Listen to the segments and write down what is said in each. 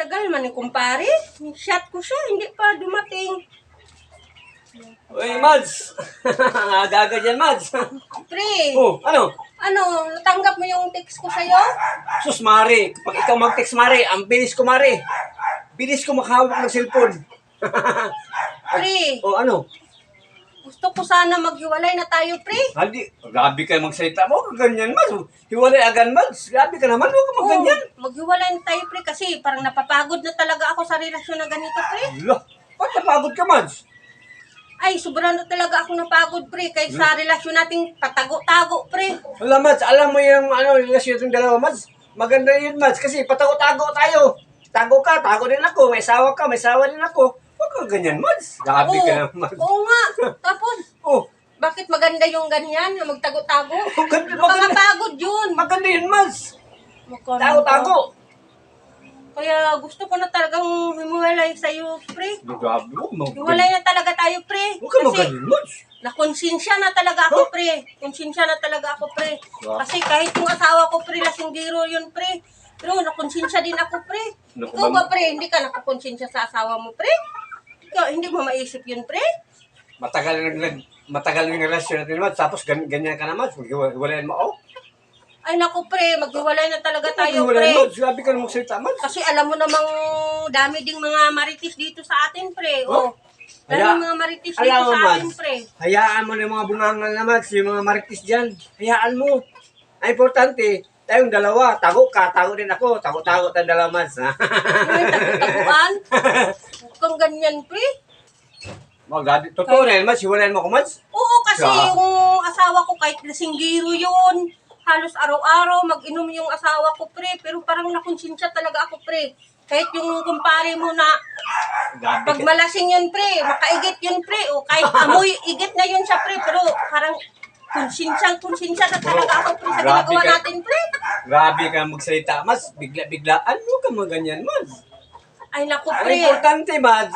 tagal man ni kumpare. Shot ko siya, hindi pa dumating. Uy, Mads! Aga-aga dyan, Mads. Pre, oh, ano? ano, natanggap mo yung text ko sa'yo? Sus, Mare. Kapag ikaw mag-text, Mare, ang bilis ko, Mare. Bilis ko makahawak ng cellphone. Pre, oh, ano? Gusto ko sana maghiwalay na tayo, pre. Hindi, grabe ka magsalita mo, ganyan, Mads. Hiwalay agan, Mads. Grabe ka naman, huwag ka Oo, magganyan. maghiwalay na tayo, pre, kasi parang napapagod na talaga ako sa relasyon na ganito, pre. Hala, ba't napagod ka, Mads? Ay, sobrang na talaga ako napagod, pre, kaysa sa relasyon nating patago-tago, pre. Wala, Mads. Alam mo yung ano, relasyon ng dalawa, Mads. Maganda yun, Mads. Kasi patago-tago tayo. Tago ka, tago din ako. May sawa ka, may sawa din ako. Huwag ka ganyan, Mads. Grabe ka naman, Mads. Oo nga. Tapos, Oh, bakit maganda yung ganyan, na magtago-tago? Ang ganda, maganda. Nakakapagod yun. maganda yun, Mads. Magkano Tago-tago. Kaya gusto ko na talagang himuwalay sa'yo, pre. Grabe mo, mag- Hiwalay na talaga tayo, pre. Huwag ka Kasi magaling, Mads. nakonsensya na talaga ako, pre. Konsensya na talaga ako, pre. Wow. Kasi kahit yung asawa ko, pre, lasinggiro yun, pre. Pero nakonsensya din ako, pre. Naku, Ikaw ma'am. ba, pre, hindi ka nakakonsensya sa asawa mo, pre? Ikaw, hindi mo maisip yun, pre? Matagal na nag matagal yung relasyon natin, Mads. Tapos gan- ganyan ka na, Mads. Hiwalayan mo, oh. Ay, naku, pre, maghiwalay na talaga tayo, pre. Mads. Grabe ka na magsalita, Mads. Kasi alam mo namang dami ding mga maritis dito sa atin, pre. Oh. Dami Kaya- mga maritis dito mo, sa atin, Mads. pre. Hayaan mo na yung mga bungangal na, Mads. Yung mga maritis dyan. Hayaan mo. Ang importante, tayong dalawa. Tago ka, tago din ako. Tago-tago tayong dalawa, Mads. Huwag kang ganyan, pre. Mga gabi. Totoo na yun, Mads. Hiwalayan mo ako, Mads. Oo, kasi Sa- yung asawa ko kahit lasinggiro yun. Halos araw-araw mag-inom yung asawa ko, pre. Pero parang nakonsensya talaga ako, pre. Kahit yung kumpare mo na Gabi pag ka. malasing yun, pre, makaigit yun, pre. O kahit amoy, igit na yun siya, pre. Pero parang konsensyang konsensya na talaga ako, pre, sa Grabe ginagawa ka. natin, pre. Grabe ka magsalita, Mads. Bigla-biglaan. Huwag ka mga ganyan, Mads. Ay, naku, Ang pre. importante, Mads,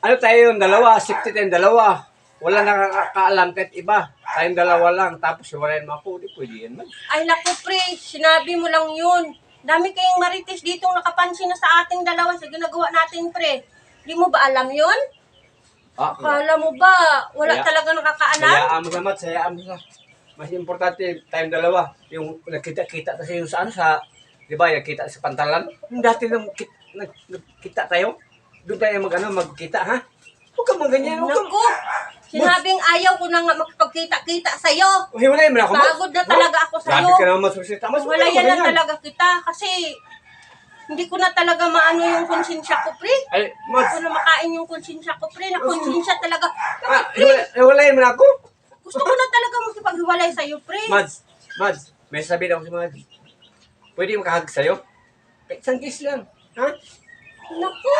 ano tayo yung dalawa, safety tayong dalawa. Wala nakakaalam kahit iba. Tayong dalawa lang, tapos hiwalayan mo ako. Di pwede yan, Mads. Ay, naku, pre. Sinabi mo lang yun. Dami kayong marites dito nakapansin na sa ating dalawa sa ginagawa natin, pre. Di mo ba alam yun? Ah, Kala mo ba, wala Kaya- talaga nakakaalam? Hayaan mo sa Mads, hayaan mo sa. Mas importante, tayong dalawa. Yung nakita-kita kasi yung sa ano, sa, di ba, yung kita sa pantalan. Yung dati nang kit, nag, nagkita tayo, doon tayo mag, ano, magkita, ha? Huwag ka mga ganyan, huwag ka. Naku, sinabing ayaw ko na nga magpagkita-kita sa'yo. Oh, hiwalayan mo na ako. Pagod na talaga ako sa'yo. Grabe ka naman. Huwag ka Wala yan na talaga kita kasi hindi ko na talaga maano yung konsensya ko, pre. Ay, Hindi Mads, ko na makain yung konsensya ko, pre. Na konsensya talaga. Ah, hiwala- hiwalayan mo na ako? Gusto ko na talaga makipaghiwalay sa'yo, pre. Mads, Mads, may sabihin ako si Mads. Pwede makahag sa'yo? Kahit isang kiss lang. Ha? Naku,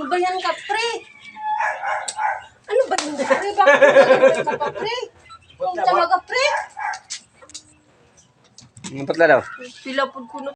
ano ba yan ka, pre? Ano ba yun, pre? Bakit ka pa, pre? Kung talaga, pre? Ang patla daw. Pila po ko na